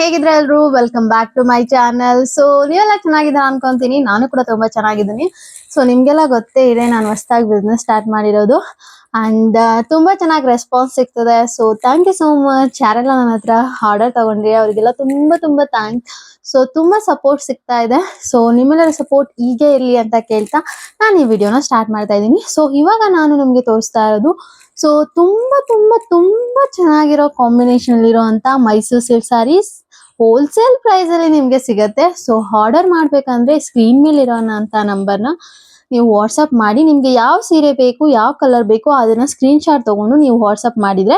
ಹೇಗಿದ್ರೆ ಎಲ್ರು? Welcome back to my channel so ನೀವೆಲ್ಲ ಚೆನ್ನಾಗಿದ್ದೀರಾ ಅನ್ಕೊಂತೀನಿ. ನಾನು ಕೂಡ ತುಂಬಾ ಚೆನ್ನಾಗಿದ್ದೀನಿ. ಸೊ ನಿಮ್ಗೆಲ್ಲ ಗೊತ್ತೇ ಇದೆ, ನಾನು ಹೊಸದಾಗಿ ಬಿಸ್ನೆಸ್ ಸ್ಟಾರ್ಟ್ ಮಾಡಿರೋದು. ಅಂಡ್ ತುಂಬಾ ಚೆನ್ನಾಗಿ ರೆಸ್ಪಾನ್ಸ್ ಸಿಗ್ತದೆ. So thank you so much ಯಾರೆಲ್ಲ ನನ್ನ ಹತ್ರ ಆರ್ಡರ್ ತಗೊಂಡ್ರಿ, ಅವರಿಗೆಲ್ಲ ತುಂಬಾ ತುಂಬಾ ಥ್ಯಾಂಕ್ ಸೊ ತುಂಬಾ ಸಪೋರ್ಟ್ ಸಿಗ್ತಾ ಇದೆ. ಸೊ ನಿಮ್ಮೆಲ್ಲರ ಸಪೋರ್ಟ್ ಹೀಗೆ ಇರಲಿ ಅಂತ ಕೇಳ್ತಾ ನಾನು ಈ ವಿಡಿಯೋನ ಸ್ಟಾರ್ಟ್ ಮಾಡ್ತಾ ಇದ್ದೀನಿ. ಸೊ ಇವಾಗ ನಾನು ನಿಮ್ಗೆ ತೋರಿಸ್ತಾ ಇರೋದು. ಸೊ ತುಂಬಾ ತುಂಬಾ ತುಂಬಾ ಚೆನ್ನಾಗಿರೋ ಕಾಂಬಿನೇಷನ್ ಇರುವಂತ Mysore silk sarees wholesale price ಅಲ್ಲಿ ನಿಮ್ಗೆ ಸಿಗತ್ತೆ. ಸೊ ಆರ್ಡರ್ ಮಾಡ್ಬೇಕಂದ್ರೆ ಸ್ಕ್ರೀನ್ ಮೇಲೆ ಇರೋಂತ ನಂಬರ್ನ ನೀವು ವಾಟ್ಸಪ್ ಮಾಡಿ. ನಿಮ್ಗೆ ಯಾವ ಸೀರೆ ಬೇಕು, ಯಾವ ಕಲರ್ ಬೇಕು ಅದನ್ನ ಸ್ಕ್ರೀನ್ ಶಾಟ್ ತಗೊಂಡು ನೀವು ವಾಟ್ಸಪ್ ಮಾಡಿದ್ರೆ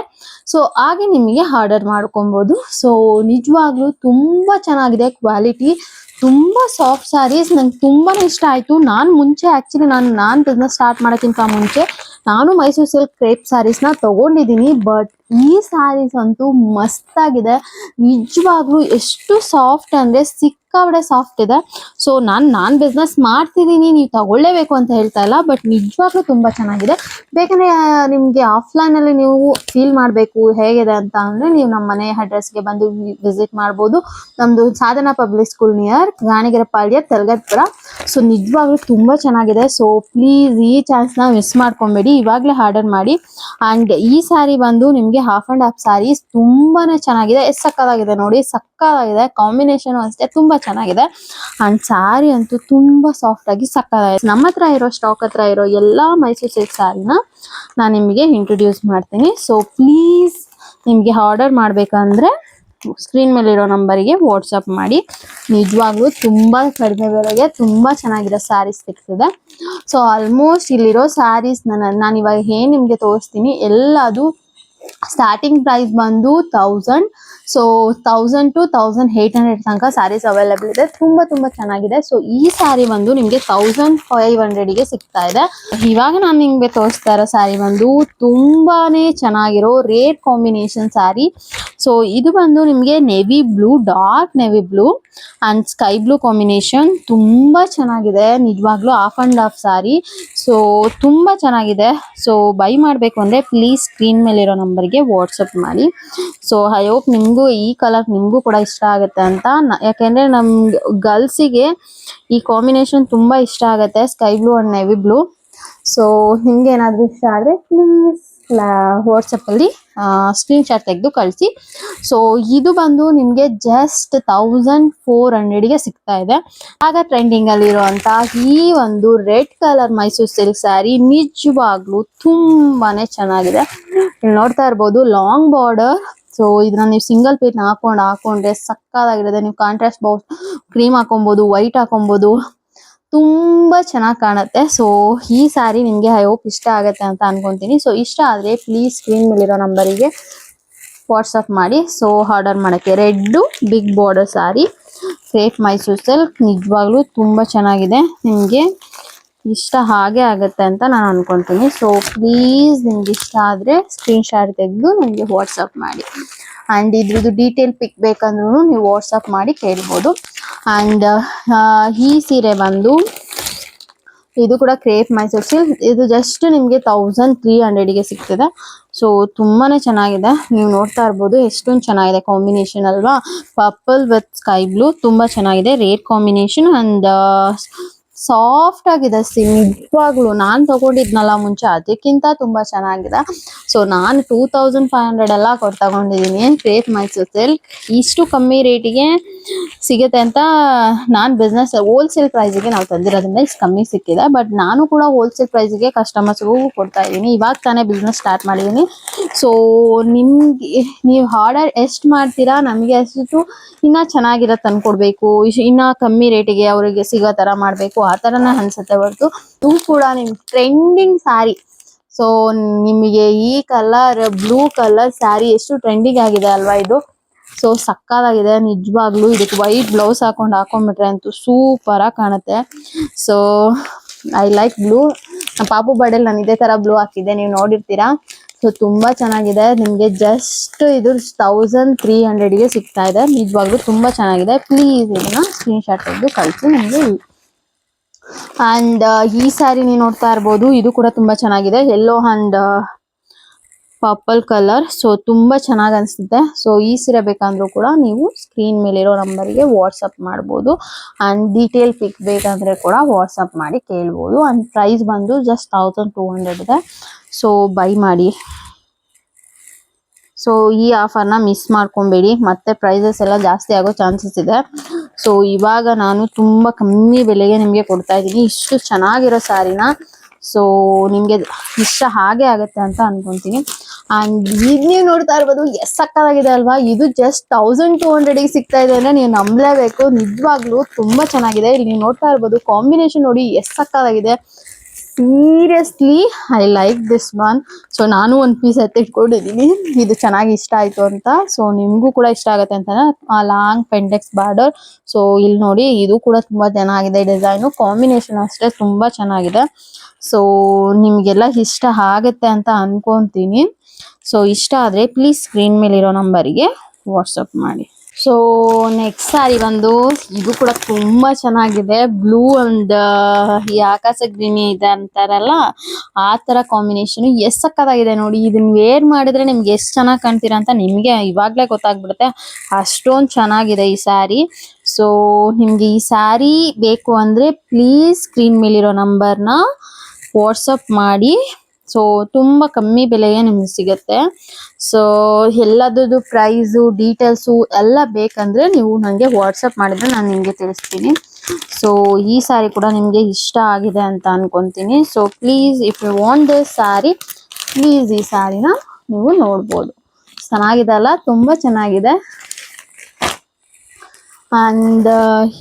ಸೊ ಹಾಗೆ ನಿಮಗೆ ಆರ್ಡರ್ ಮಾಡ್ಕೊಬಹುದು ಸೊ ನಿಜವಾಗ್ಲೂ ತುಂಬಾ ಚೆನ್ನಾಗಿದೆ ಕ್ವಾಲಿಟಿ ತುಂಬಾ ಸಾಫ್ಟ್ ಸ್ಯಾರೀಸ್ ನಂಗೆ ತುಂಬಾ ಇಷ್ಟ ಆಯ್ತು. ನಾನು ಮುಂಚೆ ಆಕ್ಚುಲಿ ನಾನು ನಾನು ಬಿಸ್ನೆಸ್ ಸ್ಟಾರ್ಟ್ ಮಾಡೋಕ್ಕಿಂತ ಮುಂಚೆ, ನಾನು ಮೈಸೂರು ಸಿಲ್ಕ್ ಕ್ರೇಪ್ ಸ್ಯಾರೀಸ್ನ ತಗೊಂಡಿದ್ದೀನಿ. ಬಟ್ ಈ ಸ್ಯಾರೀಸ್ ಅಂತೂ ಮಸ್ತ್ ಆಗಿದೆ ನಿಜವಾಗ್ಲೂ ಎಷ್ಟು ಸಾಫ್ಟ್ ಅಂದ್ರೆ ಸಿಕ್ಕಾಬಡೆ ಸಾಫ್ಟ್ ಇದೆ. ಸೊ ನಾನು, ನಾನ್ ಬಿಸ್ನೆಸ್ ಮಾಡ್ತಿದೀನಿ, ನೀವು ತಗೊಳ್ಳೇಬೇಕು ಅಂತ ಹೇಳ್ತಾ ಇಲ್ಲ ಬಟ್ ನಿಜವಾಗ್ಲೂ ತುಂಬಾ ಚೆನ್ನಾಗಿದೆ. ಬೇಕಂದ್ರೆ, ನಿಮ್ಗೆ ಆಫ್ಲೈನ್ ಅಲ್ಲಿ ನೀವು ಫೀಲ್ ಮಾಡಬೇಕು, ಹೇಗಿದೆ ಅಂತ ಅಂದ್ರೆ ನೀವು ನಮ್ಮ ಮನೆ ಅಡ್ರೆಸ್ಗೆ ಬಂದು ವಿಸಿಟ್ ಮಾಡ್ಬೋದು. ನಮ್ದು Sadhana public school near Ganigerapalya Telagatpura. So ನಿಜವಾಗ್ಲೂ ತುಂಬಾ ಚೆನ್ನಾಗಿದೆ. ಸೊ ಪ್ಲೀಸ್ ಈ ಚಾನ್ಸ್ನ ಮಿಸ್ ಮಾಡ್ಕೊಬೇಡಿ. ಇವಾಗ್ಲೇ ಆರ್ಡರ್ ಮಾಡಿ. ಅಂಡ್ ಈ ಸ್ಯಾರಿ ಬಂದು ನಿಮ್ಗೆ ಹಾಫ್ ಅಂಡ್ ಹಾಫ್ ಸ್ಯಾರೀಸ್ ತುಂಬಾನೇ ಚೆನ್ನಾಗಿದೆ. ಎಷ್ಟು ಸಕ್ಕದಾಗಿದೆ ನೋಡಿ ಸಕ್ಕದಾಗಿದೆ ಕಾಂಬಿನೇಷನ್ ಅಷ್ಟೇ ತುಂಬಾ ಚೆನ್ನಾಗಿದೆ. ಅಂಡ್ ಸಾರಿ ಅಂತೂ ತುಂಬಾ ಸಾಫ್ಟ್ ಆಗಿ ಸಕ್ಕದಾಗಿದೆ ನಮ್ಮ ಹತ್ರ ಇರೋ ಸ್ಟಾಕ್ ಹತ್ರ ಇರೋ ಎಲ್ಲಾ ಮೈಸೂರು ಸಿಲ್ಕ್ ಸಾರಿನ ನಾನು ನಿಮಗೆ ಇಂಟ್ರೊಡ್ಯೂಸ್ ಮಾಡ್ತೀನಿ. ಸೊ ಪ್ಲೀಸ್ ನಿಮಗೆ ಆರ್ಡರ್ ಮಾಡ್ಬೇಕಂದ್ರೆ ಸ್ಕ್ರೀನ್ ಮೇಲಿರೋ ನಂಬರಿಗೆ ವಾಟ್ಸಪ್ ಮಾಡಿ. ನಿಜವಾಗ್ಲೂ ತುಂಬಾ ಕಡಿಮೆ ಬೆಲೆಗೆ ತುಂಬಾ ಚೆನ್ನಾಗಿರೋ ಸ್ಯಾರೀಸ್ ಸಿಗ್ತದೆ. ಸೊ ಆಲ್ಮೋಸ್ಟ್ ಇಲ್ಲಿರೋ ಸ್ಯಾರೀಸ್ ನಾನು ಇವಾಗ ಏನ್ ನಿಮ್ಗೆ ತೋರಿಸ್ತೀನಿ, ಎಲ್ಲದು ಸ್ಟಾರ್ಟಿಂಗ್ ಪ್ರೈಸ್ ಬಂದು thousand so thousand to thousand eight hundred ತನಕ ಸ್ಯಾರೀಸ್ ಅವೈಲೇಬಲ್ ಇದೆ. ತುಂಬಾ ತುಂಬಾ ಚೆನ್ನಾಗಿದೆ. ಸೊ ಈ ಸ್ಯಾರಿ ಬಂದು ನಿಮ್ಗೆ ತೌಸಂಡ್ ಫೈವ್ ಹಂಡ್ರೆಡ್ಗೆ ಸಿಗ್ತಾ ಇದೆ. ಇವಾಗ ನಾನು ನಿಮ್ಗೆ ತೋರಿಸ್ತಾ ಇರೋ ಸ್ಯಾರಿ ಬಂದು ತುಂಬಾನೇ ಚೆನ್ನಾಗಿರೋ ರೇಟ್ ಕಾಂಬಿನೇಷನ್ ಸ್ಯಾರಿ ಸೊ ಇದು ಬಂದು ನಿಮಗೆ navy blue dark navy blue and sky blue combination ತುಂಬಾ ಚೆನ್ನಾಗಿದೆ. ನಿಜವಾಗ್ಲೂ half and half sari so ತುಂಬಾ ಚೆನ್ನಾಗಿದೆ. ಸೊ ಬೈ ಮಾಡಬೇಕು ಅಂದ್ರೆ ಪ್ಲೀಸ್ ಸ್ಕ್ರೀನ್ ಮೇಲಿರೋ ನಂಬರ್ಗೆ ವಾಟ್ಸಪ್ ಮಾಡಿ. ಸೊ ಐ ಹೋಪ್ ನಿಮಗೂ ಈ ಕಲರ್ ನಿಮಗೂ ಕೂಡ ಇಷ್ಟ ಆಗುತ್ತೆ ಅಂತ ಯಾಕೆಂದ್ರೆ ನಮ್ ಗರ್ಲ್ಸಿಗೆ ಈ ಕಾಂಬಿನೇಷನ್ ತುಂಬಾ ಇಷ್ಟ ಆಗುತ್ತೆ sky blue and navy blue so ನಿಮ್ಗೆ ಏನಾದ್ರೂ ಇಷ್ಟ ಆದ್ರೆ ಪ್ಲೀಸ್ ವಾಟ್ಸಪ್ ಅಲ್ಲಿ ಸ್ಕ್ರೀನ್ ಶಾಟ್ ತೆಗೆದು ಕಳಿಸಿ. ಸೊ ಇದು ಬಂದು ನಿಮ್ಗೆ ಜಸ್ಟ್ ತೌಸಂಡ್ ಫೋರ್ ಹಂಡ್ರೆಡ್ಗೆ ಸಿಗ್ತಾ ಇದೆ. ಆಗ ಟ್ರೆಂಡಿಂಗ್ ಅಲ್ಲಿ ಇರುವಂತ ಈ ಒಂದು red colour Mysore silk saree ನಿಜವಾಗ್ಲೂ ತುಂಬಾನೇ ಚೆನ್ನಾಗಿದೆ. ನೋಡ್ತಾ ಇರ್ಬೋದು ಲಾಂಗ್ ಬಾರ್ಡರ್ ಸೊ ಇದನ್ನ ನೀವು ಸಿಂಗಲ್ ಪೇಟ್ನ ಹಾಕೊಂಡು, ಹಾಕೊಂಡ್ರೆ ಸಕ್ಕದಾಗಿರುತ್ತೆ ನೀವು ಕಾಂಟ್ರಾಸ್ಟ್ ಬೌಸ್ ಕ್ರೀಮ್ ಹಾಕೊಬಹುದು ವೈಟ್ ಹಾಕೊಬಹುದು ತುಂಬಾ ಚೆನ್ನಾಗಿ ಕಾಣುತ್ತೆ. ಸೊ ಈ ಸಾರಿ ನಿಮ್ಗೆ ಐ ಹೋಪ್ ಇಷ್ಟ ಆಗುತ್ತೆ ಅಂತ ಅನ್ಕೊಂತೀನಿ. ಸೊ ಇಷ್ಟ ಆದ್ರೆ ಪ್ಲೀಸ್ ಸ್ಕ್ರೀನ್ ಮೇಲಿರೋ ನಂಬರಿಗೆ ವಾಟ್ಸಪ್ ಮಾಡಿ. ಸೊ ಆರ್ಡರ್ ಮಾಡಕ್ಕೆ red big border saree safe Mysuru silk ನಿಜವಾಗ್ಲೂ ತುಂಬಾ ಚೆನ್ನಾಗಿದೆ. ನಿಮ್ಗೆ ಇಷ್ಟ ಹಾಗೆ ಆಗುತ್ತೆ ಅಂತ ನಾನು ಅನ್ಕೊಂತೀನಿ. ಸೊ ಪ್ಲೀಸ್ ನಿಮ್ಗೆ ಇಷ್ಟ ಆದ್ರೆ ಸ್ಕ್ರೀನ್ ಶಾಟ್ ತೆಗೆದು ನನಗೆ ವಾಟ್ಸಪ್ ಮಾಡಿ. ಅಂಡ್ ಇದ್ರದ್ದು ಡೀಟೇಲ್ ಪಿಕ್ ಬೇಕಂದ್ರೂ ನೀವು ವಾಟ್ಸಪ್ ಮಾಡಿ ಕೇಳ್ಬೋದು. ಅಂಡ್ ಈ ಸೀರೆ ಬಂದು ಇದು ಕೂಡ ಕ್ರೇಪ್ ಮೈಸೂರು ಸಿಲ್ಕ್ ಇದು ಜಸ್ಟ್ ನಿಮಗೆ ತೌಸಂಡ್ ತ್ರೀ ಹಂಡ್ರೆಡ್ಗೆ ಸಿಗ್ತದೆ. ಸೊ ತುಂಬಾ ಚೆನ್ನಾಗಿದೆ. ನೀವು ನೋಡ್ತಾ ಇರ್ಬೋದು ಎಷ್ಟೊಂದು ಚೆನ್ನಾಗಿದೆ ಕಾಂಬಿನೇಷನ್ ಅಲ್ವಾ. ಪರ್ಪಲ್ ವಿತ್ ಸ್ಕೈ ಬ್ಲೂ ತುಂಬಾ ಚೆನ್ನಾಗಿದೆ. ರೇಟ್ ಕಾಂಬಿನೇಷನ್ ಅಂಡ್ ಸಾಫ್ಟ್ ಆಗಿದೆ ಸಿಮ್ ನಿಜವಾಗ್ಲು ನಾನ್ ತಗೊಂಡಿದ್ನಲ್ಲ ಮುಂಚೆ, ಅದಕ್ಕಿಂತ ತುಂಬಾ ಚೆನ್ನಾಗಿದೆ. ಸೊ ನಾನು ಟೂ ತೌಸಂಡ್ ಫೈವ್ ಹಂಡ್ರೆಡ್ ಎಲ್ಲ ಕೊಟ್ಟು ತಗೊಂಡಿದ್ದೀನಿ ಕ್ರೇಪ್ ಮೈಸೂರ್ ಸಿಲ್ಕ್ ಇಷ್ಟು ಕಮ್ಮಿ ರೇಟಿಗೆ ಸಿಗುತ್ತೆ ಅಂತ ನಾನು ಬಿಸ್ನೆಸ್ ಹೋಲ್ಸೇಲ್ ಪ್ರೈಸಿಗೆ ನಾವು ತಂದಿರೋದ್ರಿಂದ ಇಷ್ಟು ಕಮ್ಮಿ ಸಿಕ್ಕಿದೆ. ಬಟ್ ನಾನು ಕೂಡ ಹೋಲ್ಸೇಲ್ ಪ್ರೈಸಿಗೆ ಕಸ್ಟಮರ್ಸ್ಗೂ ಕೊಡ್ತಾ ಇದ್ದೀನಿ ಇವಾಗ ತಾನೇ ಬಿಸ್ನೆಸ್ ಸ್ಟಾರ್ಟ್ ಮಾಡಿದ್ದೀನಿ ಸೊ ನಿಮ್ಗೆ, ನೀವು ಆರ್ಡರ್ ಎಷ್ಟು ಮಾಡ್ತೀರಾ? ನಮಗೆ ಅಷ್ಟು ಇನ್ನ ಚೆನ್ನಾಗಿರೋ ತಂದ್ಕೊಡ್ಬೇಕು ಕೊಡಬೇಕು ಇನ್ನ ಕಮ್ಮಿ ರೇಟಿಗೆ ಅವರಿಗೆ ಸಿಗೋ ತರ ಮಾಡ್ಬೇಕು. ಆ ತರನ ಅನ್ಸುತ್ತೆ ಹೊರತು. ಇವು ಕೂಡ ನಿಮ್ ಟ್ರೆಂಡಿಂಗ್ ಸ್ಯಾರಿ ಸೊ ನಿಮಗೆ ಈ ಕಲರ್ ಬ್ಲೂ ಕಲರ್ ಸ್ಯಾರಿ ಎಷ್ಟು ಟ್ರೆಂಡಿಂಗ್ ಆಗಿದೆ ಅಲ್ವಾ ಇದು? ಸೊ ಸಕ್ಕದಾಗಿದೆ, ನಿಜವಾಗ್ಲೂ ಇದಕ್ಕೆ ವೈಟ್ ಬ್ಲೌಸ್ ಹಾಕೊಂಡು ಹಾಕೊಂಡ್ಬಿಟ್ರೆ ಅಂತೂ ಸೂಪರ್ ಆಗಿ ಕಾಣುತ್ತೆ. ಸೊ ಐ ಲೈಕ್ ಬ್ಲೂ ನಮ್ಮ ಪಾಪು ಬರ್ಡೇಲಿ ನಾನು ಇದೇ ತರ ಬ್ಲೂ ಹಾಕಿದ್ದೆ, ನೀವು ನೋಡಿರ್ತೀರಾ? ಸೊ ತುಂಬಾ ಚೆನ್ನಾಗಿದೆ. ನಿಮಗೆ ಜಸ್ಟ್ ಇದು ತೌಸಂಡ್ ತ್ರೀ ಹಂಡ್ರೆಡ್ಗೆ ಸಿಗ್ತಾ ಇದೆ. ನಿಜವಾಗ್ಲೂ ತುಂಬಾ ಚೆನ್ನಾಗಿದೆ. ಪ್ಲೀಸ್ ಇದನ್ನ ಸ್ಕ್ರೀನ್ಶಾಟ್ ತೆಗೆದು ಕಳಿಸಿ, ನಿಮಗೆ ಅಂಡ್ ಈ ಸ್ಯಾರಿ ನೀವು ನೋಡ್ತಾ ಇರ್ಬೋದು, ಇದು ಕೂಡ ತುಂಬಾ ಚೆನ್ನಾಗಿದೆ. Yellow and purple colour so ತುಂಬಾ ಚೆನ್ನಾಗಿ ಅನಿಸುತ್ತೆ. ಸೊ ಈ ಸೀರೆ ಬೇಕಂದ್ರೂ ಕೂಡ ನೀವು ಸ್ಕ್ರೀನ್ ಮೇಲಿರೋ ನಂಬರ್ಗೆ ವಾಟ್ಸಪ್ ಮಾಡ್ಬೋದು. ಆ್ಯಂಡ್ ಡೀಟೇಲ್ ಪಿಕ್ ಬೇಕಂದ್ರೆ ಕೂಡ ವಾಟ್ಸಪ್ ಮಾಡಿ ಕೇಳ್ಬೋದು. ಆ್ಯಂಡ್ ಪ್ರೈಸ್ ಬಂದು ಜಸ್ಟ್ ತೌಸಂಡ್ ಟೂ ಹಂಡ್ರೆಡ್ ಇದೆ. ಸೊ ಬೈ ಮಾಡಿ. ಸೊ ಈ ಆಫರ್ನ ಮಿಸ್ ಮಾಡ್ಕೊಬೇಡಿ. ಮತ್ತೆ ಪ್ರೈಸಸ್ ಎಲ್ಲ ಜಾಸ್ತಿ ಆಗೋ ಚಾನ್ಸಸ್ ಇದೆ. ಸೊ ಇವಾಗ ನಾನು ತುಂಬಾ ಕಮ್ಮಿ ಬೆಲೆಗೆ ನಿಮಗೆ ಕೊಡ್ತಾ ಇದ್ದೀನಿ. ಇಷ್ಟು ಚೆನ್ನಾಗಿರೋ ಸ್ಯಾರಿನ ಸೊ ನಿಮಗೆ ಇಷ್ಟ ಹಾಗೆ ಆಗುತ್ತೆ ಅಂತ ಅನ್ಕೊಂತೀನಿ. ಅಂಡ್ ಈಗ ನೀವು ನೋಡ್ತಾ ಇರ್ಬೋದು, ಎಷ್ಟು ಸಕ್ಕತ್ತಾಗಿದೆ ಅಲ್ವಾ? ಇದು ಜಸ್ಟ್ ತೌಸಂಡ್ ಟೂ ಹಂಡ್ರೆಡಿಗೆ ಸಿಗ್ತಾ ಇದೆ ಅಂದ್ರೆ ನೀವು ನಂಬಲೇಬೇಕು. ನಿಜವಾಗ್ಲೂ ತುಂಬಾ ಚೆನ್ನಾಗಿದೆ. ಇಲ್ಲಿ ನೀವು ನೋಡ್ತಾ ಇರ್ಬೋದು ಕಾಂಬಿನೇಷನ್ ನೋಡಿ ಎಷ್ಟು ಸಕ್ಕತ್ತಾಗಿದೆ. Seriously I like this one so ನಾನು ಒಂದು ಪೀಸ್ ಎತ್ತಿಟ್ಕೊಂಡಿದ್ದೀನಿ ಇದು ಚೆನ್ನಾಗಿ ಇಷ್ಟ ಆಯಿತು ಅಂತ. ಸೊ ನಿಮಗೂ ಕೂಡ ಇಷ್ಟ ಆಗುತ್ತೆ ಅಂತಾನೆ ಆ ಲಾಂಗ್ ಪೆಂಡೆಕ್ಸ್ ಬಾರ್ಡರ್ ಸೊ ಇಲ್ಲಿ ನೋಡಿ, ಇದು ಕೂಡ ತುಂಬಾ ಚೆನ್ನಾಗಿದೆ ಡಿಸೈನು ಕಾಂಬಿನೇಷನ್ ಅಷ್ಟೇ ತುಂಬಾ ಚೆನ್ನಾಗಿದೆ. ಸೊ ನಿಮಗೆಲ್ಲ ಇಷ್ಟ ಆಗುತ್ತೆ ಅಂತ ಅನ್ಕೊಂತೀನಿ. ಸೊ ಇಷ್ಟ ಆದ್ರೆ ಪ್ಲೀಸ್ ಸ್ಕ್ರೀನ್ ಮೇಲಿರೋ ನಂಬರಿಗೆ ವಾಟ್ಸಪ್ ಮಾಡಿ. ಸೊ ನೆಕ್ಸ್ಟ್ ಸಾರಿ ಬಂದು ಇದು ಕೂಡ ತುಂಬಾ ಚೆನ್ನಾಗಿದೆ. ಬ್ಲೂ ಅಂಡ್ ಈ ಆಕಾಶ ಗ್ರೀನ್ ಇದೆ ಅಂತಾರಲ್ಲ, ಆ ತರ ಕಾಂಬಿನೇಷನ್ ಎಷ್ಟ್ ಸಕ್ಕತ್ತಾಗಿದೆ ನೋಡಿ. ಇದನ್ನ ವೇರ್ ಮಾಡಿದ್ರೆ ನಿಮ್ಗೆ ಎಷ್ಟ್ ಚೆನ್ನಾಗಿ ಕಾಣ್ತೀರಾ ಅಂತ ನಿಮ್ಗೆ ಇವಾಗ್ಲೇ ಗೊತ್ತಾಗ್ಬಿಡುತ್ತೆ. ಅಷ್ಟೊಂದ್ ಚೆನ್ನಾಗಿದೆ ಈ ಸ್ಯಾರಿ ಸೊ ನಿಮ್ಗೆ ಈ ಸ್ಯಾರಿ ಬೇಕು ಅಂದ್ರೆ ಪ್ಲೀಸ್ ಸ್ಕ್ರೀನ್ ಮೇಲಿರೋ ನಂಬರ್ನ ವಾಟ್ಸಪ್ ಮಾಡಿ. ಸೊ ತುಂಬ ಕಮ್ಮಿ ಬೆಲೆಗೆ ನಿಮ್ಗೆ ಸಿಗುತ್ತೆ. ಸೊ ಎಲ್ಲದರದ್ದು ಪ್ರೈಸು ಡೀಟೇಲ್ಸು ಎಲ್ಲ ಬೇಕಂದರೆ ನೀವು ನನಗೆ ವಾಟ್ಸಪ್ ಮಾಡಿದ್ರೆ ನಾನು ನಿಮಗೆ ತಿಳಿಸ್ತೀನಿ. ಸೊ ಈ ಸ್ಯಾರಿ ಕೂಡ ನಿಮಗೆ ಇಷ್ಟ ಆಗಿದೆ ಅಂತ ಅಂದ್ಕೊತೀನಿ so please if you want this saree please ಈ ಸ್ಯಾರಿನ ನೀವು ನೋಡ್ಬೋದು. ಚೆನ್ನಾಗಿದೆ ಅಲ್ಲ? ತುಂಬ ಚೆನ್ನಾಗಿದೆ. ಅಂಡ್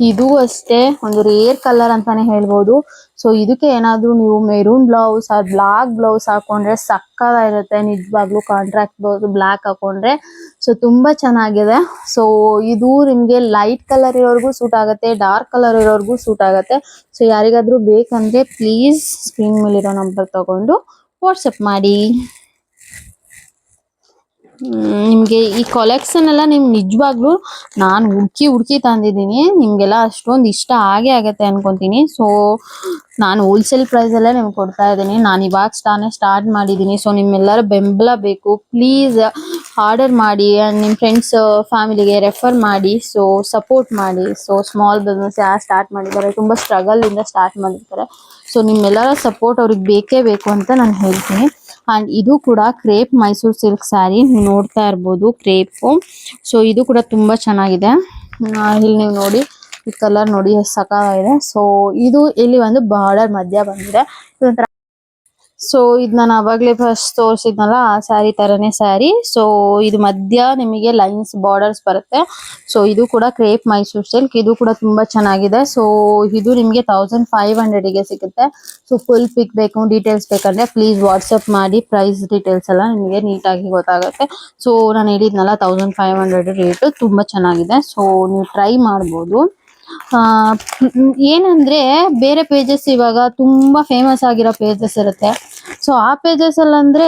ಇದು ಅಷ್ಟೇ, ಒಂದು ರೇರ್ ಕಲರ್ ಅಂತಾನೆ ಹೇಳ್ಬೋದು. ಸೊ ಇದಕ್ಕೆ ಏನಾದ್ರೂ ನೀವು maroon blouse or black blouse ಹಾಕೊಂಡ್ರೆ ಸಕ್ಕದಾಗಿರುತ್ತೆ ನಿಜವಾಗ್ಲೂ ಕಾಂಟ್ರಾಕ್ಟ್ ಬ್ಲೌಸ್ ಬ್ಲಾಕ್ ಹಾಕೊಂಡ್ರೆ. ಸೊ ತುಂಬಾ ಚೆನ್ನಾಗಿದೆ. ಸೊ ಇದು ನಿಮ್ಗೆ ಲೈಟ್ ಕಲರ್ ಇರೋರ್ಗೂ ಸೂಟ್ ಆಗುತ್ತೆ ಡಾರ್ಕ್ ಕಲರ್ ಇರೋರ್ಗೂ ಸೂಟ್ ಆಗುತ್ತೆ. ಸೊ ಯಾರಿಗಾದ್ರೂ ಬೇಕಂದ್ರೆ ಪ್ಲೀಸ್ ಸ್ಕ್ರೀನ್ ಮೇಲಿರೋ ನಂಬರ್ ತಗೊಂಡು ವಾಟ್ಸಪ್ ಮಾಡಿ. ನಿಮ್ಗೆ ಈ ಕಲೆಕ್ಷನ್ ಎಲ್ಲ ನಿಮ್ಗೆ ನಿಜವಾಗ್ಲೂ ನಾನು ಹುಡುಕಿ ಹುಡುಕಿ ತಂದಿದ್ದೀನಿ. ನಿಮಗೆಲ್ಲ ಅಷ್ಟೊಂದು ಇಷ್ಟ ಆಗೇ ಆಗುತ್ತೆ ಅನ್ಕೊಂತೀನಿ. ಸೊ ನಾನು ಹೋಲ್ಸೇಲ್ ಪ್ರೈಸಲ್ಲೇ ನಿಮ್ಗೆ ಕೊಡ್ತಾ ಇದ್ದೀನಿ. ನಾನು ಇವಾಗ ತಾನೇ ಸ್ಟಾರ್ಟ್ ಮಾಡಿದ್ದೀನಿ. ಸೊ ನಿಮ್ಮೆಲ್ಲರ ಬೆಂಬಲ ಬೇಕು. ಪ್ಲೀಸ್ ಆರ್ಡರ್ ಮಾಡಿ ಆ್ಯಂಡ್ ನಿಮ್ಮ ಫ್ರೆಂಡ್ಸ್ ಫ್ಯಾಮಿಲಿಗೆ ರೆಫರ್ ಮಾಡಿ. ಸೊ ಸಪೋರ್ಟ್ ಮಾಡಿ. ಸೊ ಸ್ಮಾಲ್ ಬಿಸ್ನೆಸ್ ಯಾರು ಸ್ಟಾರ್ಟ್ ಮಾಡಿದ್ದಾರೆ? ತುಂಬ ಸ್ಟ್ರಗಲಿಂದ ಸ್ಟಾರ್ಟ್ ಮಾಡಿರ್ತಾರೆ. ಸೊ ನಿಮ್ಮೆಲ್ಲರ ಸಪೋರ್ಟ್ ಅವ್ರಿಗೆ ಬೇಕೇ ಬೇಕು ಅಂತ ನಾನು ಹೇಳ್ತೀನಿ. ಅಂಡ್ ಇದು ಕೂಡ ಕ್ರೇಪ್ ಮೈಸೂರ್ ಸಿಲ್ಕ್ ಸ್ಯಾರಿ. ನೋಡ್ತಾ ಇರ್ಬೋದು ಕ್ರೇಪ್. ಸೊ ಇದು ಕೂಡ ತುಂಬಾ ಚೆನ್ನಾಗಿದೆ. ಇಲ್ಲಿ ನೀವು ನೋಡಿ, ಈ ಕಲರ್ ನೋಡಿ ಎಷ್ಟು ಇದೆ ಸೊ ಇದು ಇಲ್ಲಿ ಒಂದು ಬಾರ್ಡರ್ ಮಧ್ಯ ಬಂದಿದೆ. ಇದೊಂಥರ ಸೊ ಇದು ನಾನು ಅವಾಗಲೇ ಫಸ್ಟ್ ತೋರಿಸಿದ್ನಲ್ಲ, ಆ ಸ್ಯಾರಿ ತರನೇ ಸ್ಯಾರಿ ಸೊ ಇದು ಮಧ್ಯ ನಿಮಗೆ ಲೈನ್ಸ್ ಬಾರ್ಡರ್ಸ್ ಬರುತ್ತೆ. ಸೊ ಇದು ಕೂಡ ಕ್ರೇಪ್ ಮೈಸೂರ್ ಸಿಲ್ಕ್ ಇದು ಕೂಡ ತುಂಬಾ ಚೆನ್ನಾಗಿದೆ. ಸೊ ಇದು ನಿಮಗೆ ತೌಸಂಡ್ ಫೈವ್ ಹಂಡ್ರೆಡಿಗೆ ಸಿಗುತ್ತೆ. ಸೊ ಫುಲ್ ಪಿಕ್ ಬೇಕು ಡೀಟೇಲ್ಸ್ ಬೇಕಂದ್ರೆ ಪ್ಲೀಸ್ ವಾಟ್ಸಪ್ ಮಾಡಿ ಪ್ರೈಸ್ ಡೀಟೇಲ್ಸ್ ಎಲ್ಲ ನಿಮಗೆ ನೀಟಾಗಿ ಗೊತ್ತಾಗುತ್ತೆ. ಸೊ ನಾನು ಹೇಳಿದ್ನಲ್ಲ ತೌಸಂಡ್ ಫೈವ್ ಹಂಡ್ರೆಡ್ ರೇಟು ತುಂಬಾ ಚೆನ್ನಾಗಿದೆ. ಸೊ ನೀವು ಟ್ರೈ ಮಾಡ್ಬೋದು. ಏನಂದ್ರೆ ಬೇರೆ ಪೇಜಸ್ ಇವಾಗ ತುಂಬಾ ಫೇಮಸ್ ಆಗಿರೋ ಪೇಜಸ್ ಇರುತ್ತೆ. ಸೊ ಆ ಪೇಜಸ್ ಅಲ್ಲಿ ಅಂದ್ರೆ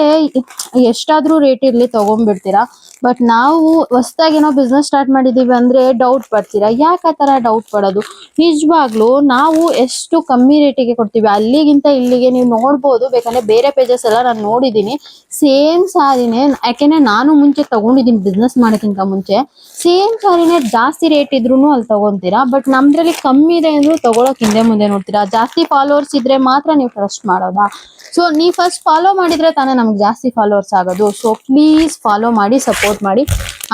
ಎಷ್ಟಾದ್ರೂ ರೇಟ್ ಇರ್ಲಿ ತಗೊಂಡ್ಬಿಡ್ತೀರಾ. ಬಟ್ ನಾವು ಹೊಸದಾಗಿ ಏನೋ ಬಿಸ್ನೆಸ್ ಸ್ಟಾರ್ಟ್ ಮಾಡಿದೀವಿ ಅಂದ್ರೆ ಡೌಟ್ ಪಡ್ತೀರಾ. ಯಾಕೆ ಆ ತರ ಡೌಟ್ ಪಡೋದು? ನಿಜವಾಗ್ಲೂ ನಾವು ಎಷ್ಟು ಕಮ್ಮಿ ರೇಟಿಗೆ ಕೊಡ್ತೀವಿ. ಅಲ್ಲಿಗಿಂತ ಇಲ್ಲಿಗೆ ನೀವು ನೋಡ್ಬೋದು. ಬೇಕಂದ್ರೆ ಬೇರೆ ಪೇಜಸ್ ಎಲ್ಲ ನಾನು ನೋಡಿದೀನಿ. ಸೇಮ್ ಸಾರಿನೇ, ಯಾಕೆಂದ್ರೆ ನಾನು ಮುಂಚೆ ತಗೊಂಡಿದ್ದೀನಿ ಬಿಸ್ನೆಸ್ ಮಾಡೋಕ್ಕಿಂತ ಮುಂಚೆ. ಸೇಮ್ ಸಾರಿನೇ ಜಾಸ್ತಿ ರೇಟ್ ಇದ್ರು ಅಲ್ಲಿ ತಗೊಂತೀರಾ. ಬಟ್ ನಮ್ದ್ರಲ್ಲಿ ಕಮ್ಮಿ ಇದೆ ಅಂದ್ರೂ ತಗೊಳಕ್ ಹಿಂದೆ ಮುಂದೆ ನೋಡ್ತೀರಾ. ಜಾಸ್ತಿ ಫಾಲೋವರ್ಸ್ ಇದ್ರೆ ಮಾತ್ರ ನೀವು ಟ್ರಸ್ಟ್ ಮಾಡೋದಾ? ಸೊ ನೀವು ಫಸ್ಟ್ ಫಾಲೋ ಮಾಡಿದ್ರೆ ತಾನೇ ನಮ್ಗೆ ಜಾಸ್ತಿ ಫಾಲೋವರ್ಸ್ ಆಗೋದು. ಸೊ ಪ್ಲೀಸ್ ಫಾಲೋ ಮಾಡಿ ಸಪೋರ್ಟ್ ಮಾಡಿ.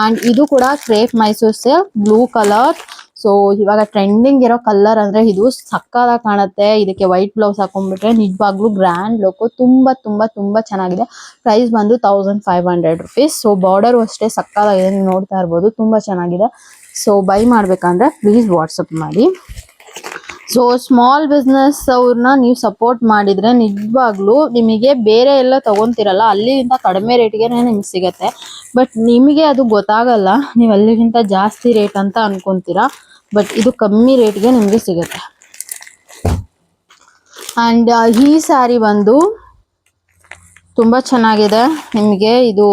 ಆ್ಯಂಡ್ ಇದು ಕೂಡ crepe Mysore silk blue colour so ಇವಾಗ ಟ್ರೆಂಡಿಂಗ್ ಇರೋ ಕಲರ್ ಅಂದ್ರೆ ಇದು ಸಕ್ಕದಾಗಿ ಕಾಣುತ್ತೆ. ಇದಕ್ಕೆ ವೈಟ್ ಬ್ಲೌಸ್ ಹಾಕೊಂಡ್ಬಿಟ್ರೆ ನಿಜವಾಗ್ಲೂ ಗ್ರ್ಯಾಂಡ್ ಲುಕ್ ತುಂಬಾ ತುಂಬಾ ತುಂಬಾ ಚೆನ್ನಾಗಿದೆ. ಪ್ರೈಸ್ ಬಂದು thousand five hundred rupees so border ಅಷ್ಟೇ ಸಕ್ಕದಾಗಿದೆ ನೀವು ನೋಡ್ತಾ ಇರ್ಬೋದು. ತುಂಬಾ ಚೆನ್ನಾಗಿದೆ. ಸೊ ಬೈ ಮಾಡಬೇಕಂದ್ರೆ ಪ್ಲೀಸ್ ವಾಟ್ಸಪ್ ಮಾಡಿ. ಸೊ ಸ್ಮಾಲ್ ಬಿಸ್ನೆಸ್ ಅವ್ರನ್ನ ನೀವು ಸಪೋರ್ಟ್ ಮಾಡಿದ್ರೆ ನಿಜವಾಗ್ಲೂ ನಿಮಗೆ ಬೇರೆ ಎಲ್ಲ ತಗೊಂತಿರಲ್ಲ, ಅಲ್ಲಿಗಿಂತ ಕಡಿಮೆ ರೇಟ್ಗೆ ನಿಮ್ಗೆ ಸಿಗತ್ತೆ. ಬಟ್ ನಿಮಗೆ ಅದು ಗೊತ್ತಾಗಲ್ಲ, ನೀವು ಅಲ್ಲಿಗಿಂತ ಜಾಸ್ತಿ ರೇಟ್ ಅಂತ ಅನ್ಕೊಂತೀರಾ ಬಟ್ ಇದು ಕಮ್ಮಿ ರೇಟ್ಗೆ ನಿಮಗೆ ಸಿಗುತ್ತೆ. ಆ್ಯಂಡ್ ಈ ಸ್ಯಾರಿ ಬಂದು ತುಂಬ ಚೆನ್ನಾಗಿದೆ. ನಿಮಗೆ ಇದು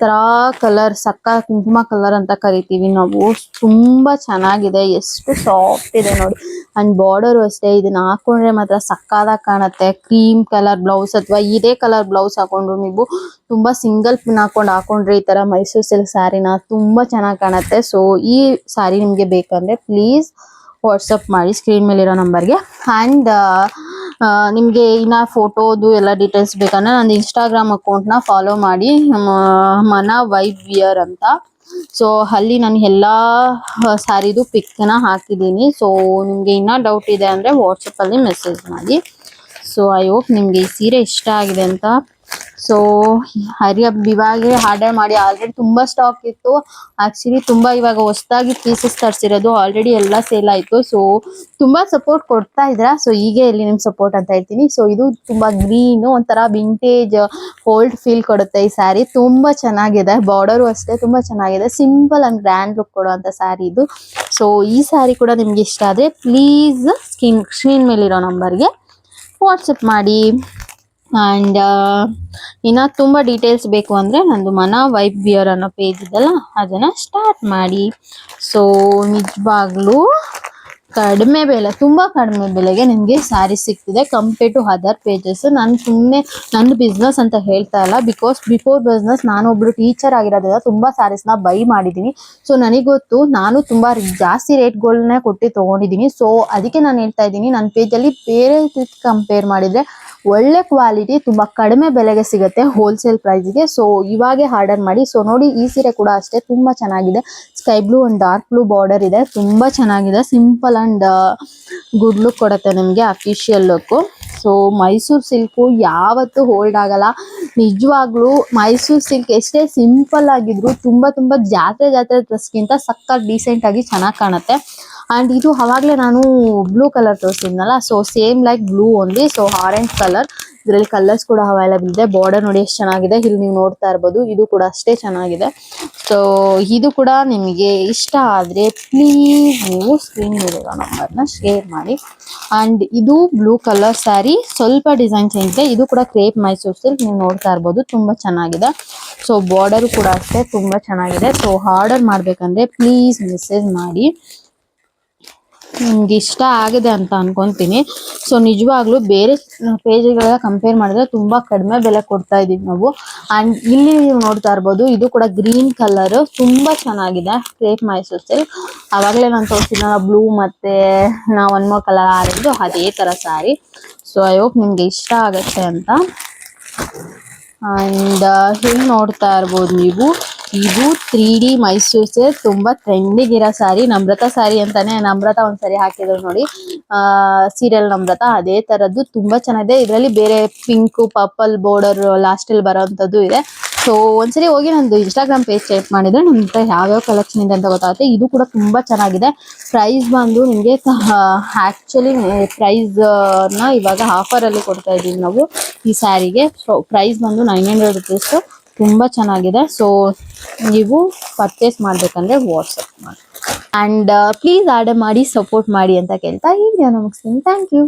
ತರ ಕಲರ್ ಸಕ್ಕ ಕುಂಕುಮ ಕಲರ್ ಅಂತ ಕರಿತೀವಿ. ನಾವು ತುಂಬಾ ಚೆನ್ನಾಗಿದೆ. ಎಷ್ಟು ಸಾಫ್ಟ್ ಇದೆ ನೋಡಿ. ಅಂಡ್ ಬಾರ್ಡರ್ ಅಷ್ಟೇ. ಇದನ್ನ ಹಾಕೊಂಡ್ರೆ ಮಾತ್ರ ಸಕ್ಕಾದಾಗ ಕಾಣುತ್ತೆ. ಕ್ರೀಮ್ ಕಲರ್ ಬ್ಲೌಸ್ ಅಥವಾ ಇದೇ ಕಲರ್ ಬ್ಲೌಸ್ ಹಾಕೊಂಡ್ರು ನೀವು ತುಂಬಾ ಸಿಂಗಲ್ ಪಿನ್ ಹಾಕೊಂಡು ಹಾಕೊಂಡ್ರೆ ಈ ತರ ಮೈಸೂರ್ ಸಿಲ್ಕ್ ಸ್ಯಾರಿನ ತುಂಬಾ ಚೆನ್ನಾಗಿ ಕಾಣುತ್ತೆ. ಸೊ ಈ ಸ್ಯಾರಿ ನಿಮ್ಗೆ ಬೇಕಂದ್ರೆ ಪ್ಲೀಸ್ ವಾಟ್ಸಪ್ ಮಾಡಿ ಸ್ಕ್ರೀನ್ ಮೇಲಿರೋ ನಂಬರ್ಗೆ ಆ್ಯಂಡ್ ನಿಮಗೆ ಇನ್ನ ಫೋಟೋದು ಎಲ್ಲ ಡೀಟೇಲ್ಸ್ ಬೇಕಂದ್ರೆ ನನ್ನ ಇನ್ಸ್ಟಾಗ್ರಾಮ್ನ ಫಾಲೋ ಮಾಡಿ. ಮನ ವೈಬ್ ವಿಯರ್ ಅಂತ. ಸೊ ಅಲ್ಲಿ ನಾನು ಎಲ್ಲ ಸ್ಯಾರಿದು ಪಿಕ್ನ ಹಾಕಿದ್ದೀನಿ. ಸೊ ನಿಮಗೆ ಇನ್ನೂ ಡೌಟ್ ಇದೆ ಅಂದರೆ ವಾಟ್ಸಪ್ಪಲ್ಲಿ ಮೆಸೇಜ್ ಮಾಡಿ. ಸೊ ಐ ಹೋಪ್ ನಿಮಗೆ ಈ ಸೀರೆ ಇಷ್ಟ ಆಗಿದೆ ಅಂತ ಸೊ ಹರಿಯಬ್ ಇವಾಗೆ ಆರ್ಡರ್ ಮಾಡಿ ಆಲ್ರೆಡಿ ತುಂಬಾ ಸ್ಟಾಕ್ ಇತ್ತು. ಆಕ್ಚುಲಿ ತುಂಬಾ ಇವಾಗ ಹೊಸದಾಗಿ ಪೀಸಸ್ ತರಿಸಿರೋದು ಆಲ್ರೆಡಿ ಎಲ್ಲ ಸೇಲ್ ಆಯ್ತು. ಸೊ ತುಂಬಾ ಸಪೋರ್ಟ್ ಕೊಡ್ತಾ ಇದ್ರ ಸೊ ಹೀಗೆ ಇಲ್ಲಿ ನಿಮ್ ಸಪೋರ್ಟ್ ಅಂತ ಹೇಳ್ತೀನಿ. ಸೊ ಇದು ತುಂಬಾ ಗ್ರೀನ್ ಒಂಥರ ವಿಂಟೇಜ್ ಓಲ್ಡ್ ಫೀಲ್ ಕೊಡುತ್ತೆ ಈ ಸ್ಯಾರಿ ತುಂಬಾ ಚೆನ್ನಾಗಿದೆ. ಬಾರ್ಡರು ಅಷ್ಟೇ ತುಂಬಾ ಚೆನ್ನಾಗಿದೆ. ಸಿಂಪಲ್ ಅಂಡ್ ಗ್ರ್ಯಾಂಡ್ ಲುಕ್ ಕೊಡುವಂತ ಸ್ಯಾರಿ ಇದು. ಸೊ ಈ ಸ್ಯಾರಿ ಕೂಡ ನಿಮ್ಗೆ ಇಷ್ಟ ಆದ್ರೆ ಪ್ಲೀಸ್ ಸ್ಕ್ರೀನ್ ಸ್ಕ್ರೀನ್ ಇರೋ ನಂಬರ್ಗೆ ವಾಟ್ಸಪ್ ಮಾಡಿ. ಆ್ಯಂಡ್ ಇನ್ನು ತುಂಬ ಡೀಟೇಲ್ಸ್ ಬೇಕು ಅಂದರೆ ನಂದು ಮನ ವೈಬ್ ಬಿಯರ್ ಅನ್ನೋ ಪೇಜ್ ಇದೆಲ್ಲ ಅದನ್ನು ಸ್ಟಾರ್ಟ್ ಮಾಡಿ. ಸೊ ನಿಜವಾಗ್ಲೂ ಕಡಿಮೆ ಬೆಲೆ, ತುಂಬ ಕಡಿಮೆ ಬೆಲೆಗೆ ನಿಮಗೆ ಸ್ಯಾರಿ ಸಿಗ್ತಿದೆ ಕಂಪೇರ್ ಟು ಅದರ್ ಪೇಜಸ್ ನಾನು ಸುಮ್ಮನೆ ನನ್ನ ಬಿಸ್ನೆಸ್ ಅಂತ ಹೇಳ್ತಾ ಇಲ್ಲ. ಬಿಕಾಸ್ ಬಿಫೋರ್ ಬಿಸ್ನೆಸ್ ನಾನು ಒಬ್ಳು ಟೀಚರ್ ಆಗಿರೋದ್ರಿಂದ ತುಂಬ ಸ್ಯಾರೀಸ್ನ ಬೈ ಮಾಡಿದ್ದೀನಿ ಸೊ ನನಗೆ ಗೊತ್ತು ನಾನು ತುಂಬ ಜಾಸ್ತಿ ರೇಟ್ಗಳನ್ನೇ ಕೊಟ್ಟು ತೊಗೊಂಡಿದ್ದೀನಿ ಸೊ ಅದಕ್ಕೆ ನಾನು ಹೇಳ್ತಾ ಇದ್ದೀನಿ ನನ್ನ ಪೇಜಲ್ಲಿ ಬೇರೆ ಕಂಪೇರ್ ಮಾಡಿದರೆ ಒಳ್ಳೆ ಕ್ವಾಲಿಟಿ ತುಂಬ ಕಡಿಮೆ ಬೆಲೆಗೆ ಸಿಗುತ್ತೆ ಹೋಲ್ಸೇಲ್ ಪ್ರೈಸಿಗೆ ಸೊ ಇವಾಗೆ ಆರ್ಡರ್ ಮಾಡಿ. ಸೊ ನೋಡಿ ಈ ಸೀರೆ ಕೂಡ ಅಷ್ಟೇ ತುಂಬ ಚೆನ್ನಾಗಿದೆ. Sky blue and dark blue border ಇದೆ. ತುಂಬಾ ಚೆನ್ನಾಗಿದೆ. ಸಿಂಪಲ್ ಅಂಡ್ ಗುಡ್ ಲುಕ್ ಕೊಡುತ್ತೆ ನಿಮಗೆ official look. So, Mysuru silk ಯಾವತ್ತೂ ಹೋಲ್ಡ್ ಆಗಲ್ಲ. ನಿಜವಾಗ್ಲೂ ಮೈಸೂರು ಸಿಲ್ಕ್ ಎಷ್ಟೇ ಸಿಂಪಲ್ ಆಗಿದ್ರು ತುಂಬಾ ತುಂಬಾ ಜಾತ್ರೆ ಜಾತ್ರೆ ಡ್ರೆಸ್ಗಿಂತ ಸಕ್ಕತ್ ಡೀಸೆಂಟ್ ಆಗಿ ಚೆನ್ನಾಗಿ ಕಾಣುತ್ತೆ. ಅಂಡ್ ಇದು ಆವಾಗಲೇ ನಾನು blue colour ತೋರಿಸಿದ್ನಲ್ಲ, so same like blue only, so orange colour. ಇದರಲ್ಲಿ ಕಲರ್ಸ್ ಕೂಡ ಅವೈಲಬಲ್ ಇದೆ. ಬಾರ್ಡರ್ ನೋಡಿ ಎಷ್ಟು ಚೆನ್ನಾಗಿದೆ. ಇಲ್ಲಿ ನೀವು ನೋಡ್ತಾ ಇರ್ಬೋದು. ಇದು ಕೂಡ ಅಷ್ಟೇ ಚೆನ್ನಾಗಿದೆ. ಸೊ ಇದು ಕೂಡ ನಿಮಗೆ ಇಷ್ಟ ಆದರೆ ಪ್ಲೀಸ್ ನೀವು ಸ್ಕ್ರೀನ್ ಮೇಲಿರೋ ನಂಬರ್ನ ಶೇರ್ ಮಾಡಿ. ಆ್ಯಂಡ್ ಇದು ಬ್ಲೂ ಕಲರ್ ಸ್ಯಾರಿ ಸ್ವಲ್ಪ ಡಿಸೈನ್ ಚೇಂಜ್ ಇದೆ. ಇದು ಕೂಡ ಕ್ರೇಪ್ ಮೈಸೂರು ಸಿಲ್ಕ್ ನೀವು ನೋಡ್ತಾ ಇರ್ಬೋದು. ತುಂಬ ಚೆನ್ನಾಗಿದೆ. ಸೊ ಬಾರ್ಡರ್ ಕೂಡ ಅಷ್ಟೇ ತುಂಬ ಚೆನ್ನಾಗಿದೆ. ಸೊ ಆರ್ಡರ್ ಮಾಡಬೇಕಂದ್ರೆ ಪ್ಲೀಸ್ ಮೆಸೇಜ್ ಮಾಡಿ. ನಿಮ್ಗೆ ಇಷ್ಟ ಆಗಿದೆ ಅಂತ ಅನ್ಕೊಂತೀನಿ. ಸೊ ನಿಜವಾಗ್ಲೂ ಬೇರೆ ಪೇಜ್ಗಳೆಲ್ಲ ಕಂಪೇರ್ ಮಾಡಿದ್ರೆ ತುಂಬಾ ಕಡಿಮೆ ಬೆಲೆ ಕೊಡ್ತಾ ಇದೀವಿ ನಾವು. ಅಂಡ್ ಇಲ್ಲಿ ನೀವು ನೋಡ್ತಾ ಇರ್ಬೋದು, ಇದು ಕೂಡ ಗ್ರೀನ್ ಕಲರ್ ತುಂಬಾ ಚೆನ್ನಾಗಿದೆ. ಕ್ರೇಪ್ ಮೈಸೂರ್ ಸಿಲ್ಕ್ ಅವಾಗಲೇ ನಾನು ತೋರಿಸಿದ ಬ್ಲೂ ಮತ್ತೆ ನಾ ಒನ್ ಮೋರ್ ಕಲರ್ ಆರಿದ್ದು ಅದೇ ತರ ಸ್ಯಾರಿ ಸೊ ಐ ಹೋಪ್ ನಿಮ್ಗೆ ಇಷ್ಟ ಆಗತ್ತೆ ಅಂತ. ಅಂಡ್ ಇಲ್ಲಿ ನೋಡ್ತಾ ಇರ್ಬೋದು ನೀವು. ಇದು ತ್ರೀ ಡಿ ಮೈಸೂರ್ ತುಂಬಾ ಟ್ರೆಂಡಿಂಗ್ ಇರೋ ಸಾರಿ, ನಮ್ರತಾ ಸಾರಿ ಅಂತಾನೆ ನಮ್ರತಾ ಒಂದ್ ಸಾರಿ ಹಾಕಿದ್ರು ನೋಡಿ. ಆ ಸೀರಿಯಲ್ ನಮ್ರತಾ ಅದೇ ತರದ್ದು ತುಂಬಾ ಚೆನ್ನಾಗಿದೆ. ಇದರಲ್ಲಿ ಬೇರೆ ಪಿಂಕ್ ಪರ್ಪಲ್ ಬಾರ್ಡರ್ ಲಾಸ್ಟ್ ಅಲ್ಲಿ ಬರೋಂಥದ್ದು ಇದೆ. ಸೊ ಒಂದ್ಸರಿ ಹೋಗಿ ನಂದು ಇನ್ಸ್ಟಾಗ್ರಾಮ್ ಪೇಜ್ ಚೆಕ್ ಮಾಡಿದ್ರೆ ನಮ್ ಹತ್ರ ಯಾವ್ಯಾವ ಕಲೆಕ್ಷನ್ ಇದೆ ಅಂತ ಗೊತ್ತಾಗುತ್ತೆ. ಇದು ಕೂಡ ತುಂಬಾ ಚೆನ್ನಾಗಿದೆ. ಪ್ರೈಸ್ ಬಂದು ನಿಮಗೆ ಆಕ್ಚುಲಿ ಪ್ರೈಸ್ನ ಇವಾಗ ಆಫರ್ ಅಲ್ಲಿ ಕೊಡ್ತಾ ಇದೀವಿ ನಾವು ಈ ಸ್ಯಾರಿಗೆ ಸೊ ಪ್ರೈಸ್ ಬಂದು ನೈನ್ ಹಂಡ್ರೆಡ್ ರುಪೀಸ್ ತುಂಬಾ ಚೆನ್ನಾಗಿದೆ. ಸೊ ನೀವು ಪರ್ಚೇಸ್ ಮಾಡ್ಬೇಕಂದ್ರೆ ವಾಟ್ಸಪ್ ಮಾಡಿ. ಅಂಡ್ ಪ್ಲೀಸ್ ಆರ್ಡರ್ ಮಾಡಿ ಸಪೋರ್ಟ್ ಮಾಡಿ ಅಂತ ಕೇಳ್ತಾ ಈ ನಮಗೆ ಥ್ಯಾಂಕ್ ಯು